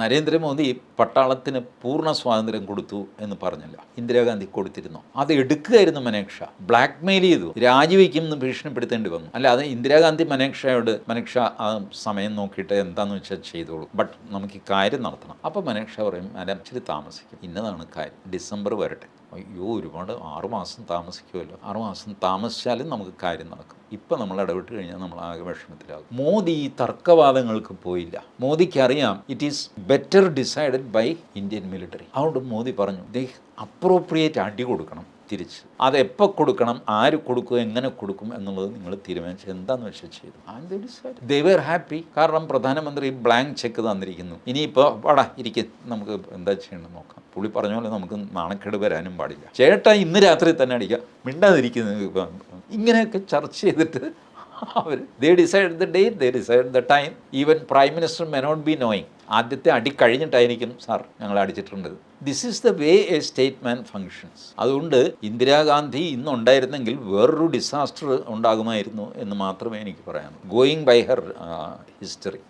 നരേന്ദ്രമോദി പട്ടാളത്തിന് പൂർണ സ്വാതന്ത്ര്യം കൊടുത്തു എന്ന് പറഞ്ഞല്ല. ഇന്ദിരാഗാന്ധി കൊടുത്തിരുന്നു. അത് എടുക്കുകയായിരുന്നു മനേക്ഷ. ബ്ലാക്ക് മെയിൽ ചെയ്തു. രാജിവെക്കും എന്ന് ഭീഷണിപ്പെടുത്തേണ്ടി വന്നു. അല്ലാതെ ഇന്ദിരാഗാന്ധി മനേക്ഷയോട് മനേക്ഷ ആ സമയം നോക്കിയിട്ട് എന്താന്ന് വെച്ചാൽ ചെയ്തോളൂ. ബട്ട് നമുക്ക് ഈ കാര്യം നടത്തണം. അപ്പോൾ മനേക്ഷ പറയും മാഡം ഇച്ചിരി താമസിക്കും. ഇന്നതാണ് കാര്യം. ഡിസംബർ വരട്ടെ. അയ്യോ ഒരുപാട് ആറുമാസം താമസിക്കുമല്ലോ. ആറുമാസം താമസിച്ചാലും നമുക്ക് കാര്യം നടക്കും. ഇപ്പം നമ്മൾ ഇടപെട്ട് കഴിഞ്ഞാൽ നമ്മൾ ആകെ വിഷമത്തിലാകും. മോദി ഈ തർക്കവാദങ്ങൾക്ക് പോയില്ല. മോദിക്ക് അറിയാം it is better decided by Indian military അതുകൊണ്ട് മോദി പറഞ്ഞു ദേ അപ്രോപ്രിയേറ്റ് അടി കൊടുക്കണം. തിരിച്ച്. അത് എപ്പോൾ കൊടുക്കണം ആര് കൊടുക്കുക എങ്ങനെ കൊടുക്കും എന്നുള്ളത് നിങ്ങൾ തീരുമാനിച്ചു എന്താന്ന് വെച്ചാൽ ചെയ്തു. ദൈവർ ഹാപ്പി കാരണം പ്രധാനമന്ത്രി ബ്ലാങ്ക് ചെക്ക് തന്നിരിക്കുന്നു. ഇനിയിപ്പോൾ വാടാ ഇരിക്കും. നമുക്ക് എന്താ ചെയ്യണം നോക്കാം. പുള്ളി പറഞ്ഞ പോലെ നമുക്ക് നാണക്കേട് വരാനും പാടില്ല. ചേട്ടാ ഇന്ന് രാത്രി തന്നെ അടിക്കുക മിണ്ടാതിരിക്കുന്നത് ഇപ്പം ഇങ്ങനെയൊക്കെ ചർച്ച ചെയ്തിട്ട് അവർ they decide the date they decide the time even prime minister may not be knowing ആദ്യത്തെ അടി കഴിഞ്ഞിട്ടായിരിക്കും സാർ ഞങ്ങൾ അടിച്ചിട്ടുണ്ട് this is the way A statesman functions അതുകൊണ്ട് ഇന്ദിരാഗാന്ധി ഇന്നുണ്ടായിരുന്നെങ്കിൽ വേറൊരു ഡിസാസ്റ്റർ ഉണ്ടാകുമായിരുന്നു എന്ന് മാത്രമേ എനിക്ക് പറയാനുള്ളൂ. Going by Har history